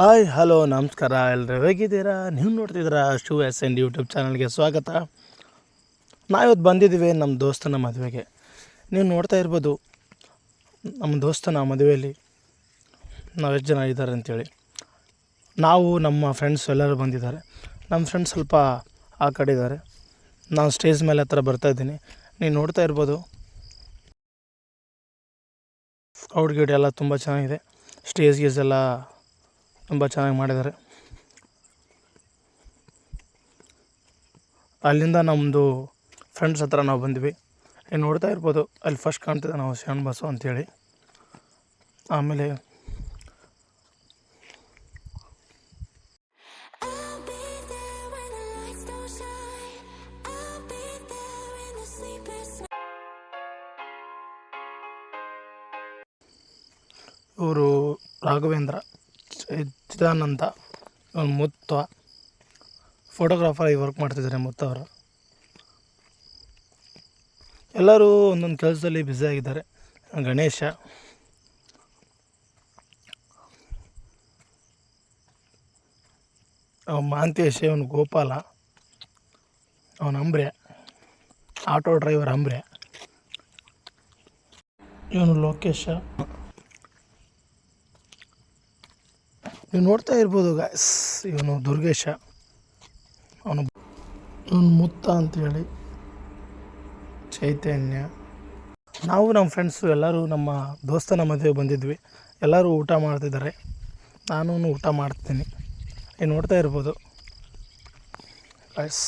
Hi, hello, ನಮಸ್ಕಾರ. ಎಲ್ಲರೂ ಹೇಗಿದ್ದೀರಾ? ನೀವು ನೋಡ್ತಿದ್ದೀರಾ ಶೂ ಎಸ್ ಎನ್ ಯೂಟ್ಯೂಬ್ ಚಾನಲ್ಗೆ ಸ್ವಾಗತ. ನಾವಿವತ್ತು ಬಂದಿದ್ದೀವಿ ನಮ್ಮ ದೋಸ್ತನ ಮದುವೆಗೆ. ನೀವು ನೋಡ್ತಾ ಇರ್ಬೋದು, ನಮ್ಮ ದೋಸ್ತನ ಮದುವೆಯಲ್ಲಿ ನಾವು ಎಷ್ಟು ಜನ ಇದ್ದಾರೆ ಅಂತೇಳಿ. ನಾವು, ನಮ್ಮ ಫ್ರೆಂಡ್ಸ್ ಎಲ್ಲರೂ ಬಂದಿದ್ದಾರೆ. ನಮ್ಮ ಫ್ರೆಂಡ್ಸ್ ಸ್ವಲ್ಪ ಆ ಕಡೆ ಇದ್ದಾರೆ. ನಾನು ಸ್ಟೇಜ್ ಮೇಲೆ ಹತ್ರ ಬರ್ತಾ ಇದ್ದೀನಿ. ನೀವು ನೋಡ್ತಾ ಇರ್ಬೋದು. ಔಟ್ ಗೇಟ್ ಎಲ್ಲ ತುಂಬ ಚೆನ್ನಾಗಿದೆ. ಸ್ಟೇಜ್ ಗೀಸ್ ಎಲ್ಲ ತುಂಬ ಚೆನ್ನಾಗಿ ಮಾಡಿದ್ದಾರೆ. ಅಲ್ಲಿಂದ ನಮ್ಮದು ಫ್ರೆಂಡ್ಸ್ ಹತ್ರ ನಾವು ಬಂದ್ವಿ. ನೋಡ್ತಾ ಇರ್ಬೋದು, ಅಲ್ಲಿ ಫಸ್ಟ್ ಕಾಣ್ತಿದ್ದೆ ನಾವು ಶರಣ ಬಸ್ಸು ಅಂತೇಳಿ. ಆಮೇಲೆ ಇವರು ರಾಘವೇಂದ್ರ. ಚಿದಾನಂದ ಇವನು ಮುತ್ತ ಫೋಟೋಗ್ರಾಫರ್ ಆಗಿ ವರ್ಕ್ ಮಾಡ್ತಿದ್ದಾರೆ ಮುತ್ತ ಅವರು. ಎಲ್ಲರೂ ಒಂದೊಂದು ಕೆಲಸದಲ್ಲಿ ಬ್ಯುಸಿ ಆಗಿದ್ದಾರೆ. ಗಣೇಶ. ಅವನು ಮಾಂತೇಶ್, ಅವನು ಗೋಪಾಲ, ಅವನು ಅಂಬ್ರೆ, ಆಟೋ ಡ್ರೈವರ್ ಅಂಬ್ರೆ. ಇವನು ಲೋಕೇಶ. ನೀವು ನೋಡ್ತಾ ಇರ್ಬೋದು ಗಾಯ್ಸ್ ಇವನು ದುರ್ಗೇಶ. ಅವನು ಇವನು ಮುತ್ತ ಅಂತೇಳಿ ಚೈತನ್ಯ. ನಾವು ನಮ್ಮ ಫ್ರೆಂಡ್ಸು ಎಲ್ಲರೂ ನಮ್ಮ ದೋಸ್ತನ ಮದುವೆ ಬಂದಿದ್ವಿ. ಎಲ್ಲರೂ ಊಟ ಮಾಡ್ತಿದ್ದಾರೆ. ನಾನು ಊಟ ಮಾಡ್ತೀನಿ. ನೀವು ನೋಡ್ತಾ ಇರ್ಬೋದು. ಗಾಯ್ಸ್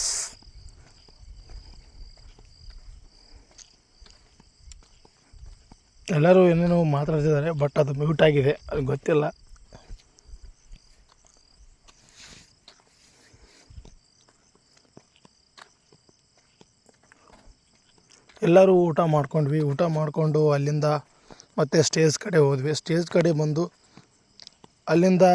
ಎಲ್ಲರೂ ಏನೇನೋ ಮಾತಾಡ್ತಿದ್ದಾರೆ ಬಟ್ ಅದು ಮ್ಯೂಟ್ ಆಗಿದೆ. ಅದು ಗೊತ್ತಿಲ್ಲ. ಎಲ್ಲರೂ ಊಟ ಮಾಡ್ಕೊಂಡ್ವಿ. ಊಟ ಮಾಡಿಕೊಂಡು ಅಲ್ಲಿಂದ ಮತ್ತೆ ಸ್ಟೇಜ್ ಕಡೆ ಹೋದ್ವಿ. ಸ್ಟೇಜ್ ಕಡೆ ಬಂದು ಅಲ್ಲಿಂದ